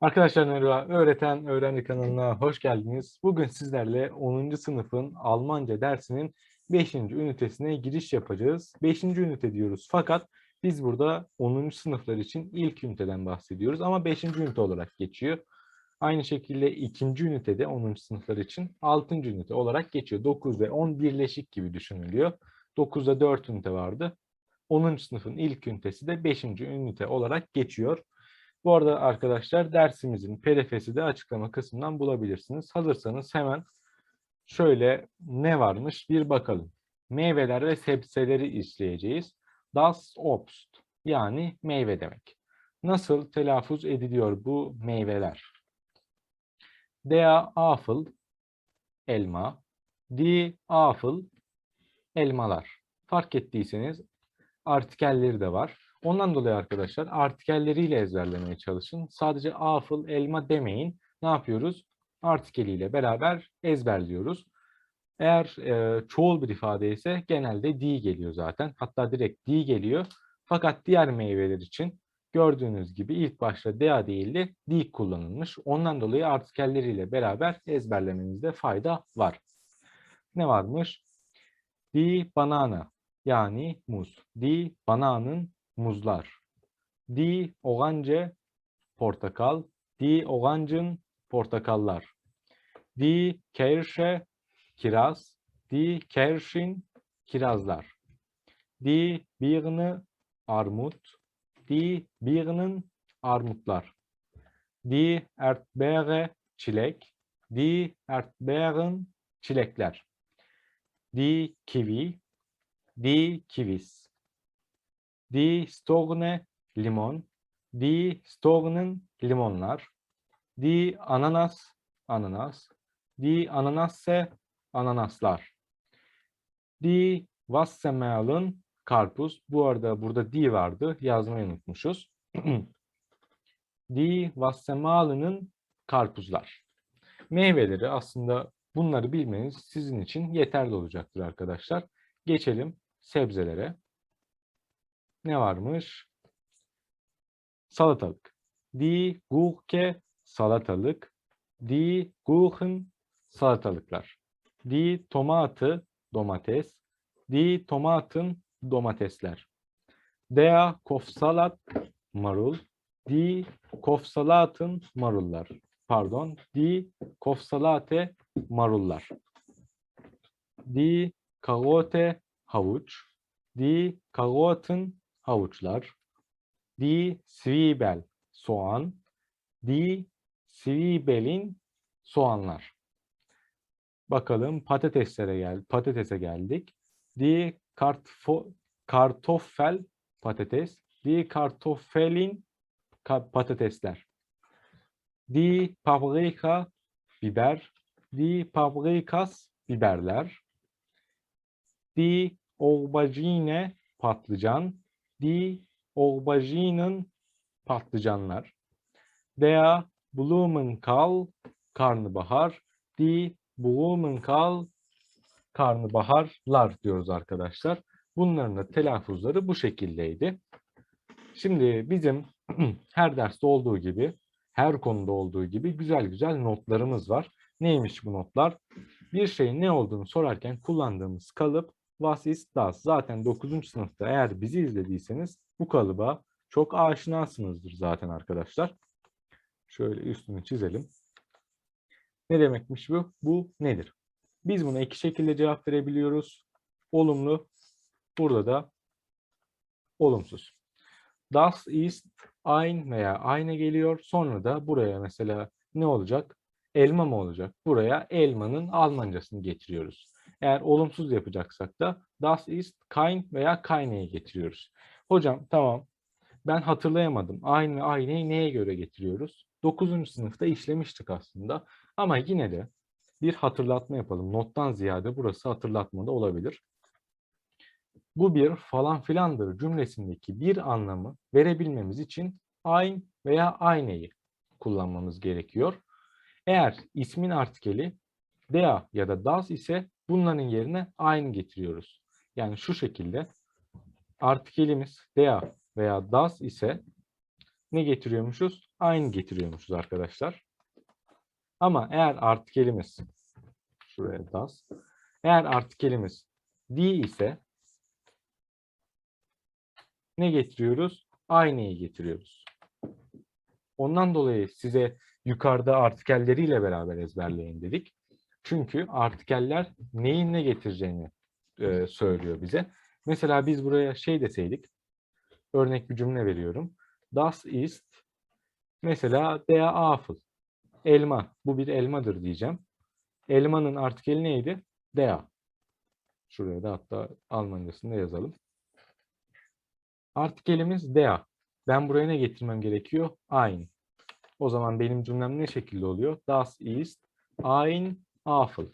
Arkadaşlar merhaba. Öğreten Öğrenci kanalına hoş geldiniz. Bugün sizlerle 10. sınıfın Almanca dersinin 5. ünitesine giriş yapacağız. 5. ünite diyoruz fakat biz burada 10. sınıflar için ilk üniteden bahsediyoruz ama 5. ünite olarak geçiyor. Aynı şekilde ikinci ünitede 10. sınıflar için 6. ünite olarak geçiyor. 9 ve 10 birleşik gibi düşünülüyor. 9'da 4 ünite vardı. 10. sınıfın ilk ünitesi de 5. ünite olarak geçiyor. Bu arada arkadaşlar dersimizin pdf'si de açıklama kısmından bulabilirsiniz. Hazırsanız hemen şöyle ne varmış bir bakalım. Meyveler ve sebzeleri işleyeceğiz. Das Obst yani meyve demek. Nasıl telaffuz ediliyor bu meyveler? Der Apfel elma, die Apfel elmalar. Fark ettiyseniz artikelleri de var. Ondan dolayı arkadaşlar artikelleriyle ezberlemeye çalışın. Sadece afıl, elma demeyin. Ne yapıyoruz? Artikeliyle beraber ezberliyoruz. Eğer e, çoğul bir ifade ise genelde di geliyor zaten. Hatta direkt di geliyor. Fakat diğer meyveler için gördüğünüz gibi ilk başta dea değil de di kullanılmış. Ondan dolayı artikelleriyle beraber ezberlemenizde fayda var. Ne varmış? Di banana yani muz. Di bananın muzlar. Die Orange portakal. Die Orangen portakallar. Die Kirsche kiraz. Die Kirschen kirazlar. Die Birne armut. Die Birnen armutlar. Die Erdbeere çilek. Die Erdbeeren çilekler. Die Kiwi. Die Kiwis. Die Stogne limon. Die Stognen limonlar. Die ananas ananas. Die Ananasse ananaslar. Die Wassermelon karpuz. Bu arada burada di vardı. Yazmayı unutmuşuz. die Wassermelonen karpuzlar. Meyveleri aslında bunları bilmeniz sizin için yeterli olacaktır arkadaşlar. Geçelim sebzelere ne varmış? Salatalık. Die Gurke salatalık. Die Gurken salatalıklar. Die Tomate domates. Die Tomaten domatesler. Der Kofsalat marul. Die Kofsalaten marullar. Pardon. Die Kofsalate marullar. Die Karote havuç. Die Karoten havuçlar. Die Zwiebel soğan. Die Zwiebelin soğanlar. Bakalım patateslere gel patatese geldik. Die Kartfo Kartoffel patates. Die Kartoffelin patatesler. Die Paprika biber. Die Paprikas biberler. Die Aubergine patlıcan. Die Auberginen patlıcanlar. Der Blumenkohl karnabahar. Die Blumenkohl karnabaharlar diyoruz arkadaşlar. Bunların da telaffuzları bu şekildeydi. Şimdi bizim her derste olduğu gibi, her konuda olduğu gibi güzel güzel notlarımız var. Neymiş bu notlar? Bir şeyin ne olduğunu sorarken kullandığımız kalıp Was ist das? Zaten 9. sınıfta eğer bizi izlediyseniz bu kalıba çok aşinasınızdır zaten arkadaşlar. Şöyle üstünü çizelim. Ne demekmiş bu? Bu nedir? Biz buna iki şekilde cevap verebiliyoruz. Olumlu. Burada da olumsuz. Das ist ein veya aynı geliyor. Sonra da buraya mesela ne olacak? Elma mı olacak? Buraya elmanın Almancasını getiriyoruz. Eğer olumsuz yapacaksak da das ist kein veya keine'yi getiriyoruz. Hocam tamam ben hatırlayamadım. Aynı ve aynayı neye göre getiriyoruz? 9. sınıfta işlemiştik aslında. Ama yine de bir hatırlatma yapalım. Nottan ziyade burası hatırlatma da olabilir. Bu bir falan filandır cümlesindeki bir anlamı verebilmemiz için ein veya aynayı kullanmamız gerekiyor. Eğer ismin artikeli der ya da das ise bunların yerine aynı getiriyoruz. Yani şu şekilde artikelimiz der veya das ise ne getiriyormuşuz? Aynı getiriyormuşuz arkadaşlar. Ama eğer artikelimiz şuraya das. Eğer artikelimiz D ise ne getiriyoruz? Aynıyı getiriyoruz. Ondan dolayı size yukarıda artikelleriyle beraber ezberleyin dedik. Çünkü artikeller neyin ne getireceğini e, söylüyor bize. Mesela biz buraya şey deseydik, örnek bir cümle veriyorum. Das ist, mesela der Apfel, elma, bu bir elmadır diyeceğim. Elmanın artikeli neydi? Der. Şuraya da hatta Almancasını da yazalım. Artikelimiz der. Ben buraya ne getirmem gerekiyor? Ein. O zaman benim cümlem ne şekilde oluyor? Das ist ein Apfel.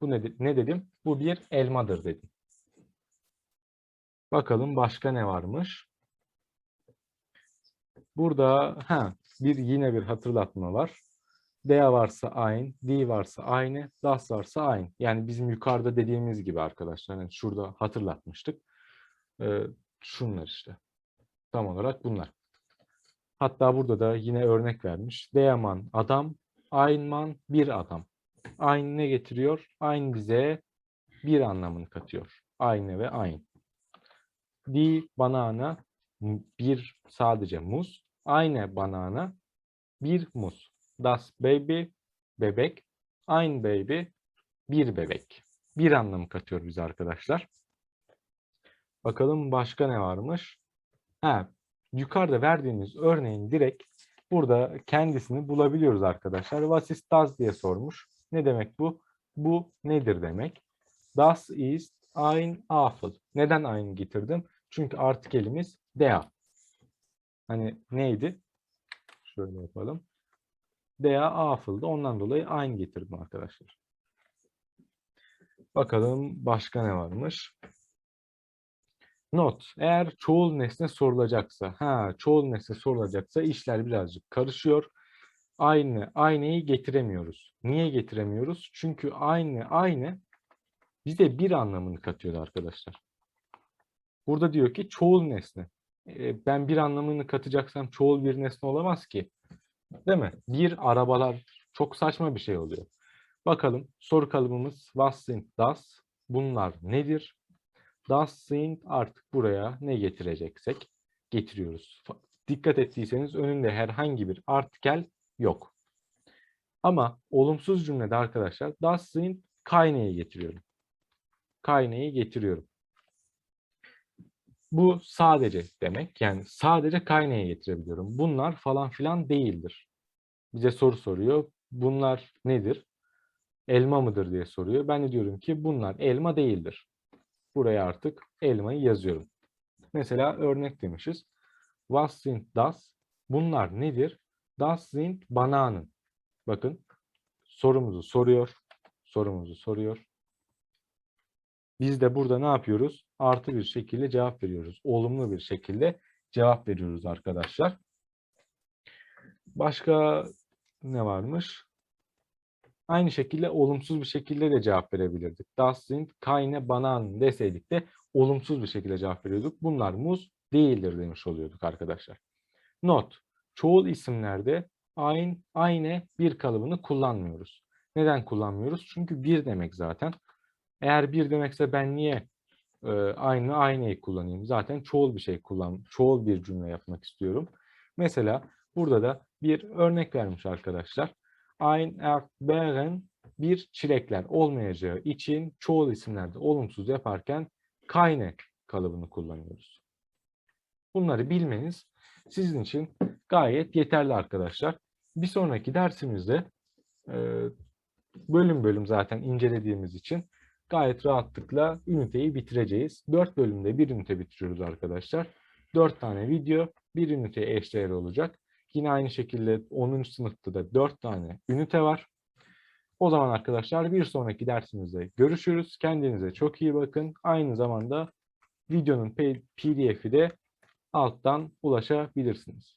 Bu ne, ne dedim? Bu bir elmadır dedim. Bakalım başka ne varmış? Burada ha, bir yine bir hatırlatma var. D varsa ein, D varsa aynı, das varsa aynı. Yani bizim yukarıda dediğimiz gibi arkadaşlar. Yani şurada hatırlatmıştık. Ee, şunlar işte. Tam olarak bunlar. Hatta burada da yine örnek vermiş. Deyaman adam, Aynman bir adam. Aynı ne getiriyor? Aynı bize bir anlamını katıyor. Aynı ve aynı. Di banana bir sadece muz. Aynı banana bir muz. Das baby bebek. Ein baby bir bebek. Bir anlamı katıyor bize arkadaşlar. Bakalım başka ne varmış? Ha, yukarıda verdiğimiz örneğin direkt burada kendisini bulabiliyoruz arkadaşlar. Was ist das diye sormuş. Ne demek bu? Bu nedir demek? Das ist ein Apfel. Neden aynı getirdim? Çünkü artikelimiz der. Hani neydi? Şöyle yapalım. Der Apfel'dı. Ondan dolayı aynı getirdim arkadaşlar. Bakalım başka ne varmış? Not. Eğer çoğul nesne sorulacaksa, ha çoğul nesne sorulacaksa işler birazcık karışıyor. Aynı, aynayı getiremiyoruz. Niye getiremiyoruz? Çünkü aynı, aynı bize bir anlamını katıyor arkadaşlar. Burada diyor ki çoğul nesne. E, ben bir anlamını katacaksam çoğul bir nesne olamaz ki. Değil mi? Bir arabalar çok saçma bir şey oluyor. Bakalım soru kalıbımız was sind das? Bunlar nedir? Das sind artık buraya ne getireceksek getiriyoruz. Dikkat ettiyseniz önünde herhangi bir artikel yok. Ama olumsuz cümlede arkadaşlar das sind kayneyi getiriyorum. Kayneyi getiriyorum. Bu sadece demek. Yani sadece kayneyi getirebiliyorum. Bunlar falan filan değildir. Bize soru soruyor. Bunlar nedir? Elma mıdır diye soruyor. Ben de diyorum ki bunlar elma değildir. Buraya artık elmayı yazıyorum. Mesela örnek demişiz. Was sind das? Bunlar nedir? Das sind Bananen. Bakın sorumuzu soruyor. Sorumuzu soruyor. Biz de burada ne yapıyoruz? Artı bir şekilde cevap veriyoruz. Olumlu bir şekilde cevap veriyoruz arkadaşlar. Başka ne varmış? Aynı şekilde olumsuz bir şekilde de cevap verebilirdik. Das sind keine Bananen deseydik de olumsuz bir şekilde cevap veriyorduk. Bunlar muz değildir demiş oluyorduk arkadaşlar. Not. Çoğul isimlerde ein, aynı bir kalıbını kullanmıyoruz. Neden kullanmıyoruz? Çünkü bir demek zaten. Eğer bir demekse ben niye e, aynı aynayı kullanayım? Zaten çoğul bir şey kullan, çoğul bir cümle yapmak istiyorum. Mesela burada da bir örnek vermiş arkadaşlar. Ein Erdbeeren bir çilekler olmayacağı için çoğul isimlerde olumsuz yaparken kayne kalıbını kullanıyoruz. Bunları bilmeniz sizin için gayet yeterli arkadaşlar. Bir sonraki dersimizde e, bölüm bölüm zaten incelediğimiz için gayet rahatlıkla üniteyi bitireceğiz. 4 bölümde bir ünite bitiriyoruz arkadaşlar. 4 tane video bir üniteye eşdeğer olacak. Yine aynı şekilde 10. sınıfta da 4 tane ünite var. O zaman arkadaşlar bir sonraki dersimizde görüşürüz. Kendinize çok iyi bakın. Aynı zamanda videonun pdf'i de alttan ulaşabilirsiniz.